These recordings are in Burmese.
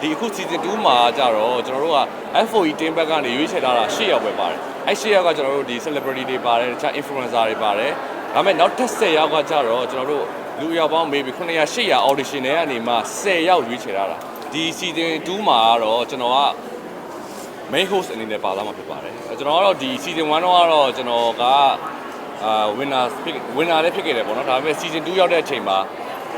ဒီအခု season 2မှာကြတော့ကျွန်တော်တို့က FOE team back ကနေရွေးချယ်ထားတာ10ယောက်ပဲပါတယ်အဲ10ယောက်ကကျွန်တော်တို့ဒီ celebrity တွေပါတယ်တခြား influencer တွေပါတယ်ဒါပေမဲ့နောက်ထပ်10ယောက်ကကြတော့ကျွန်တော်တို့လူအယောက်ပေါင်း maybe 900 800 audition တွေကနေမှ10ယောက်ရွေးချယ်ထားတာဒီ season 2မှာကတော့ကျွန်တော်က main host အနေနဲ့ပါသွားမှာဖြစ်ပါတယ်အဲကျွန်တော်ကတော့ဒီ season 1တော့ကတော့ကျွန်တော်ကအာ winner ဖြစ် winner လည်းဖြစ်ခဲ့တယ်ပေါ့နော်ဒါပေမဲ့ season 2ရောက်တဲ့အချိန်မှာ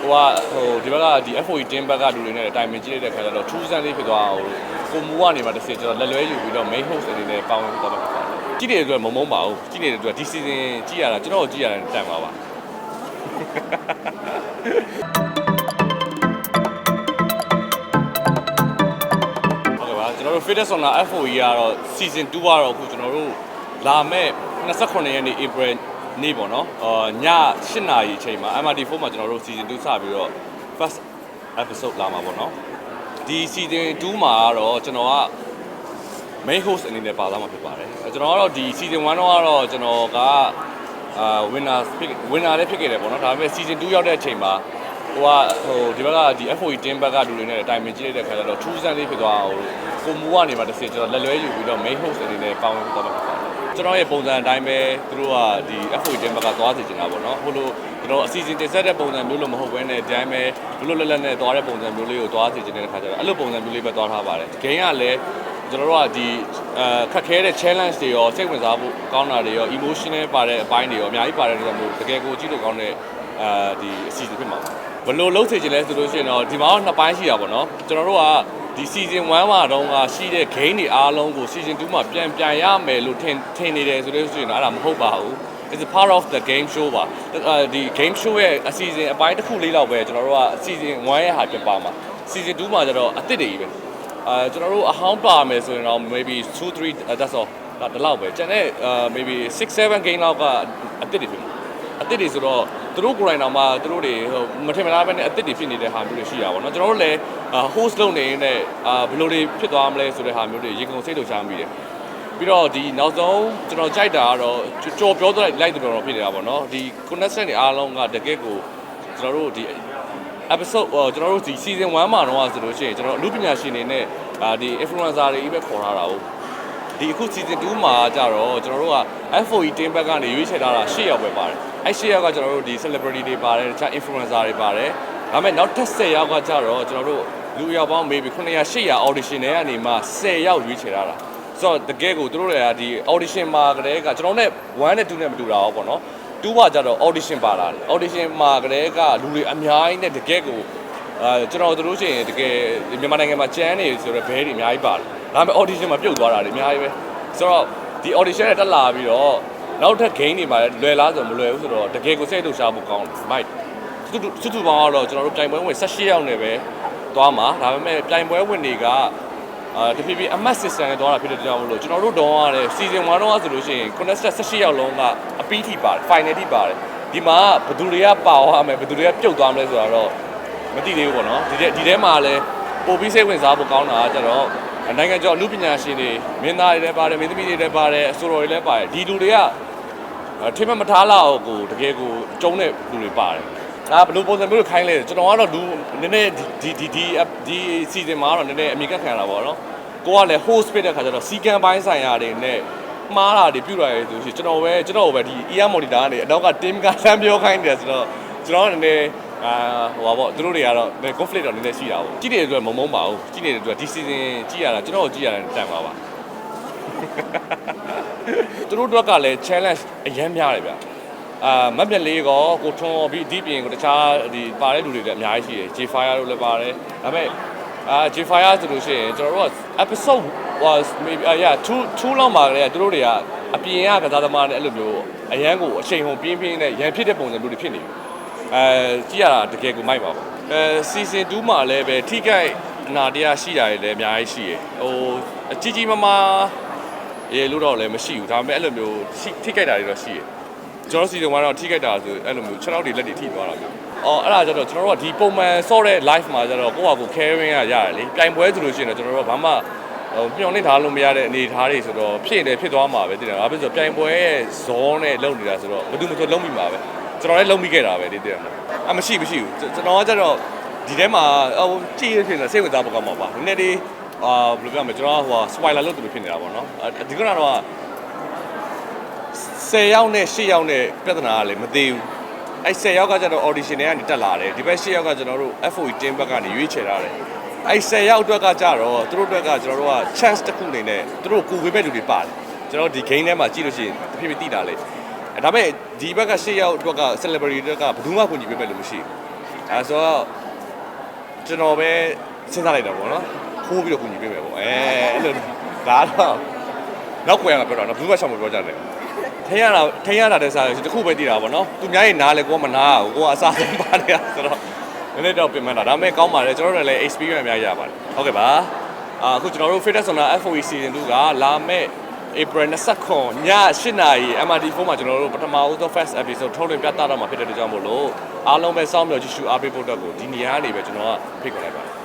ဟိုကဟိုဒီဘက်ကဒီ FOE team ဘက်ကလူတွေနဲ့တိုင်ပင်ကြည့်လိုက်တဲ့ခါကျတော့ထူးဆန်းလေးဖြစ်သွားအောင်ကိုမူကနေမှတစ်စကျွန်တော်လက်လွဲယူပြီးတော့ main host အနေနဲ့ပေါင်းဝင်သွားမှာဖြစ်ပါတယ်ကြည့်တဲ့အတွက်မမုန်းပါဘူးကြည့်နေတဲ့အတွက်ဒီ season ကြည့်ရတာကျွန်တော်ကြည့်ရတဲ့တန်ပါပါဟုတ်ကဲ့ပါကျွန်တော်တို့ Fitness Sauna FOE ကတော့ season 2ကတော့အခုကျွန်တော်တို့လာမဲ့28ရက်နေ့ April နေ့ပေါ့နော်အာည8နာရီအချိန်မှာ MRT4 မှာကျွန်တော်တို့ season 2စပြီးတော့ first episode လာမှာပေါ့နော်ဒီ season 2မှာကတော့ကျွန်တော်က main host အနေနဲ့ပါသွားမှာဖြစ်ပါတယ်အဲကျွန်တော်ကတော့ဒီ season 1တော့ကတော့ကျွန်တော်ကအာ winner ဖြစ် winner လည်းဖြစ်ခဲ့တယ်ပေါ့နော်ဒါပေမဲ့ season 2ရောက်တဲ့အချိန်မှာဟိုကဟိုဒီဘက်ကဒီ FOE team ဘက်ကလူတွေနဲ့တိုင်ပင်ကြည့်လိုက်တဲ့ခါကျတော့ထူးဆန်းလေးဖြစ်သွားအောင်ကိုမူကနေမှတစ်စကျွန်တော်လက်လွဲယူပြီးတော့ main host အနေနဲ့ပေါင်းဝင်သွားမှာဖြစ်ပါတယ် ကျွန်တော်ရဲ့ပုံစံအတိုင်းပဲသူတို့ကဒီ FOE team ဘက်ကသွားစီချင်တာပေါ့နော်ဟိုလိုကျွန်တော်အစီအစဉ်တင်ဆက်တဲ့ပုံစံမျိုးလို့မဟုတ်ဘဲနဲ့ဒီတိုင်းပဲလွတ်လွတ်လပ်လပ်နဲ့သွားတဲ့ပုံစံမျိုးလေးကိုသွားစီချင်တဲ့ခါကျတော့အဲ့လိုပုံစံမျိုးလေးပဲသွားထားပါတယ် game ကလည်းကျွန်တော်တို့ကဒီအဲခက်ခဲတဲ့ challenge တွေရောစိတ်ဝင်စားဖို့ကောင်းတာတွေရော emotional ပါတဲ့အပိုင်းတွေရောအများကြီးပါတယ်လို့မျိုးတကယ်ကိုကြည့်လို့ကောင်းတဲ့အဲဒီအစီအစဉ်ဖြစ်မှာပါဘယ်လိုလုပ်စေချင်လဲဆိုလို့ရှိရင်တော့ဒီမှာတော့နှစ်ပိုင်းရှိတာပေါ့နော်ကျွန်တော်တို့က ဒီ season 1မှာတော့ကရှိတဲ့ game တွေအားလုံးကို season 2မှာပြန်ပြန်ရမယ်လို့ထင်ထင်နေတယ်ဆိုလို့ရှိရင်တော့အဲ့ဒါမဟုတ်ပါဘူး it's a part of the game show ပါအဲဒီ game show ရဲ့အစီအစဉ်အပိုင်းတစ်ခုလေးလောက်ပဲကျွန်တော်တို့က season 1ရဲ့ဟာပြပါမှာ season 2မှာကျတော့အစ်စ်တွေကြီးပဲအဲကျွန်တော်တို့အဟောင်းပါမယ်ဆိုရင်တော့ maybe 2 3 that's all ဒါဒီလောက်ပဲကျန်တဲ့အဲ maybe 6 7 game လောက်က အစ်စ်တွေဖြစ်မှာ အစ်စ်တွေဆိုတော့သူတို့ကိုယ်တိုင်တော့မှသူတို့တွေဟိုမထင်မလားပဲနဲ့အစ်စ်တွေဖြစ်နေတဲ့ဟာမျိုးတွေရှိတာပေါ့နော်ကျွန်တော်တို့လည်း host လုပ်နေနေတဲ့အာဘယ်လိုတွေဖြစ်သွားမလဲဆိုတဲ့ဟာမျိုးတွေရေကုန်စိတ်လှုပ်ရှားမိတယ်ပြီးတော့ဒီနောက်ဆုံးကျွန်တော်ကြိုက်တာကတော့ကြော်ပြောတော့လိုက်တော်တော်ဖြစ်နေတာပေါ့နော်ဒီ connection တွေအားလုံးကတကယ့်ကိုကျွန်တော်တို့ဒီ episode ဟိုကျွန်တော်တို့ဒီ season 1မှာတော့ဆိုလို့ရှိရင်ကျွန်တော်အမှုပညာရှင်တွေနဲ့အာဒီ influencer တွေကြီးပဲခေါ်ထားတာဟုတ် ဒီအခု season 2မှာကြတော့ကျွန်တော်တို့က FOE team back ကနေရွေးချယ်ထားတာ10ယောက်ပဲပါတယ်အဲ10ယောက်ကကျွန်တော်တို့ဒီ celebrity တွေပါတယ်တခြား influencer တွေပါတယ်ဒါပေမဲ့နောက်ထပ်10ယောက်ကကြတော့ကျွန်တော်တို့လူအယောက်ပေါင်း maybe 900 800 audition တွေကနေမှ10ယောက်ရွေးချယ်ထားတာဆိုတော့တကယ်ကိုသူတို့တွေကဒီ audition မှာကတည်းကကျွန်တော်နဲ့1နဲ့2နဲ့မတူတာပေါ့နော်2ကကြတော့ audition ပါလာတယ် audition မှာကတည်းကလူတွေအများကြီးနဲ့တကယ်ကိုအဲကျွန်တော်တို့ရှိရင်တကယ်မြန်မာနိုင်ငံမှာကျန်းနေဆိုတော့ဘဲတွေအများကြီးပါတယ် ဒါပေမဲ့ audition မှာပြုတ်သွားတာတွေအများကြီးပဲဆိုတော့ဒီ audition နဲ့တက်လာပြီးတော့နောက်ထပ် game တွေမှာလည်းလွယ်လားဆိုတော့မလွယ်ဘူးဆိုတော့တကယ်ကိုစိတ်လှုပ်ရှားမှုကောင်းတယ် mic စုစုစုစုပေါင်းကတော့ကျွန်တော်တို့ပြိုင်ပွဲဝင်18ယောက်နဲ့ပဲသွားမှာဒါပေမဲ့ပြိုင်ပွဲဝင်တွေကအာတဖြည်းဖြည်းအမတ် system နဲ့သွားတာဖြစ်တဲ့ကြောင့်မလို့ကျွန်တော်တို့တော့ရတယ် season 1တော့ဆိုလို့ရှိရင် contestant 18ယောက်လုံးကအပီးထိပါတယ် final ထိပါတယ်ဒီမှာဘယ်သူတွေကပါသွားမယ်ဘယ်သူတွေကပြုတ်သွားမလဲဆိုတာတော့မသိသေးဘူးပေါ့နော်ဒီထဲဒီထဲမှာလည်းပို့ပြီးစိတ်ဝင်စားဖို့ကောင်းတာကကျတော့ နိုင်ငံကျော်အမှုပညာရှင်တွေမင်းသားတွေလည်းပါတယ်မင်းသမီးတွေလည်းပါတယ်အဆိုတော်တွေလည်းပါတယ်ဒီလူတွေကအဲထိမမထားလာအောင်ကိုတကယ်ကိုကျုံးတဲ့လူတွေပါတယ်။ဒါဘယ်လိုပုံစံမျိုးတွေခိုင်းလဲကျွန်တော်ကတော့လူနည်းနည်းဒီဒီဒီဒီ season မှာတော့နည်းနည်းအမြင်ကခံရတာပေါ့နော်။ကိုကလည်း host ဖြစ်တဲ့ခါကျတော့စီကံပိုင်းဆိုင်ရာတွေနဲ့မှားတာတွေပြုတ်ရတယ်ဆိုရှင်ကျွန်တော်ပဲကျွန်တော်ပဲဒီ ear monitor ကနေအနောက်က team ကဆန်းပြောခိုင်းတယ်ဆိုတော့ကျွန်တော်ကနည်းနည်း အာဟိုပါပေါ့သူတို့တွေကတော့ conflict တော့နည်းနည်းရှိတာပေါ့။ကြည့်နေတဲ့အတွက်မမုန်းပါဘူး။ကြည့်နေတဲ့အတွက်ဒီ season ကြည့်ရတာကျွန်တော်ကိုကြည့်ရတာတန်ပါပါ။သူတို့အတွက်ကလည်း challenge အများများတယ်ဗျအာမက်မြက်လေးကောကိုထွန်းရောပြီးဒီပြင်ကိုတခြားဒီပါတဲ့လူတွေလည်းအများကြီးရှိတယ် J-Fire တို့လည်းပါတယ်ဒါပေမဲ့အာ J-Fire ဆိုလို့ရှိရင်ကျွန်တော်တို့က episode was maybe uh, yeah 2 2လောက်မှာလည်းသူတို့တွေကအပြင်ကကစားသမားတွေအဲ့လိုမျိုးအရန်ကိုအချိန်ဟုန်ပြင်းပြင်းနဲ့ရန်ဖြစ်တဲ့ပုံစံမျိုးတွေဖြစ်နေပြီ အဲကြည့်ရတာတကယ်ကိုမိုက်ပါပါအဲ season 2မှာလည်းပဲထိခိုက်အနာတရားရှိတာတွေလည်းအများကြီးရှိရယ်ဟိုအကြီးကြီးမားမားရေလို့တော့လည်းမရှိဘူးဒါပေမဲ့အဲ့လိုမျိုးထိထိခိုက်တာတွေတော့ရှိတယ်ကျွန်တော်စီစဉ်ကတော့ထိခိုက်တာဆိုအဲ့လိုမျိုး6နောက်တွေလက်တွေထိသွားတာမျိုးအော်အဲ့ဒါကြတော့ကျွန်တော်တို့ကဒီပုံမှန်ဆော့တဲ့ live မှာကြတော့ကိုယ့်ဟာကို caring ရရတယ်လေပြိုင်ပွဲဆိုလို့ရှိရင်တော့ကျွန်တော်တို့ကဘာမှဟိုမျှော်လင့်ထားလို့မရတဲ့အနေအထားတွေဆိုတော့ဖြစ်နေဖြစ်သွားမှာပဲတည်တယ်။ဘာဖြစ်လို့ဆိုတော့ပြိုင်ပွဲရဲ့ဇောနဲ့လုံနေတာဆိုတော့ဘယ်သူမှမဆိုလုံမိမှာပဲ။ ကျွန်တော်လည်းလုံမိခဲ့တာပဲဒီတည်တယ်။အမရှိမရှိဘူးကျွန်တော်ကကြတော့ဒဒီထဲမှာဟိုကြည့်ရဖြစ်နေစိတ်ဝင်စားဖို့ကောင်းမှာပါနည်းနည်းလေးအာဘယ်လိုပြောမလဲကျွန်တော်ကဟို spoiler လုပ်သူလိုဖြစ်နေတာပေါ့နော်ဒီကတော့10ယောက်နဲ့10ယောက်နဲ့ပြဿနာကလည်းမသေးဘူးအဲ10ယောက်ကကျတော့ audition တွေကနေတက်လာတယ်ဒီဘက်10ယောက်ကကျွန်တော်တို့ FOE team ဘက်ကနေရွေးချယ်ထားတယ်အဲ10ယောက်အတွက်ကကြတော့သူတို့အတွက်ကကျွန်တော်တို့က chance တစ်ခုအနေနဲ့သူတို့ကိုဝေမဲ့လူတွေပါတယ်ကျွန်တော်ဒီ game ထဲမှာကြည့်လို့ရှိရင်တဖြည်းဖြည်းတိတာလေအဲ ဒါပေမဲ့ဒီဘက်က10ယောက်အတွက်က celebrity အတွက်ကဘယ်သူမှကူညီပေးမဲ့လူမရှိဘူးအဲဆိုတော့ကျွန်တော်ပဲစဉ်းစားလိုက်တာပေါ့နော်ခိုးပြီးတော့ကူညီပေးမယ်ပေါ့အဲအဲ့လိုဒါတော့နောက်ခွဲရမှာပြောတာနော်ဘူးကရှောင်းမပြောကြတယ်ထင်းရတာထင်းရတာတဲ့စားတခုပဲတည်တာပေါ့နော်သူများရဲ့နားလဲကိုကမနာဘူးကိုကအစားဆုံးပါနေတာဆိုတော့နည်းနည်းတော့ပြင်မှန်းတာဒါပေမဲ့ကောင်းပါတယ်ကျွန်တော်တို့လည်း experience အများကြီးရပါတယ်ဟုတ်ကဲ့ပါအာအခုကျွန်တော်တို့ Fitness Sauna FOE season 2ကလာမဲ့ April 29ည8နာရီ MRT4 မှာကျွန်တော်တို့ပထမဦးဆုံး first episode ထုတ်လွှင့်ပြသတော့မှာဖြစ်တဲ့အတွက်ကြောင့်မို့လို့အားလုံးပဲစောင့်မျှော်ကြည့်ရှုအားပေးဖို့အတွက်ကိုဒီနေရာကနေပဲကျွန်တော်ကဖိတ်ခေါ်လိုက်ပါတယ်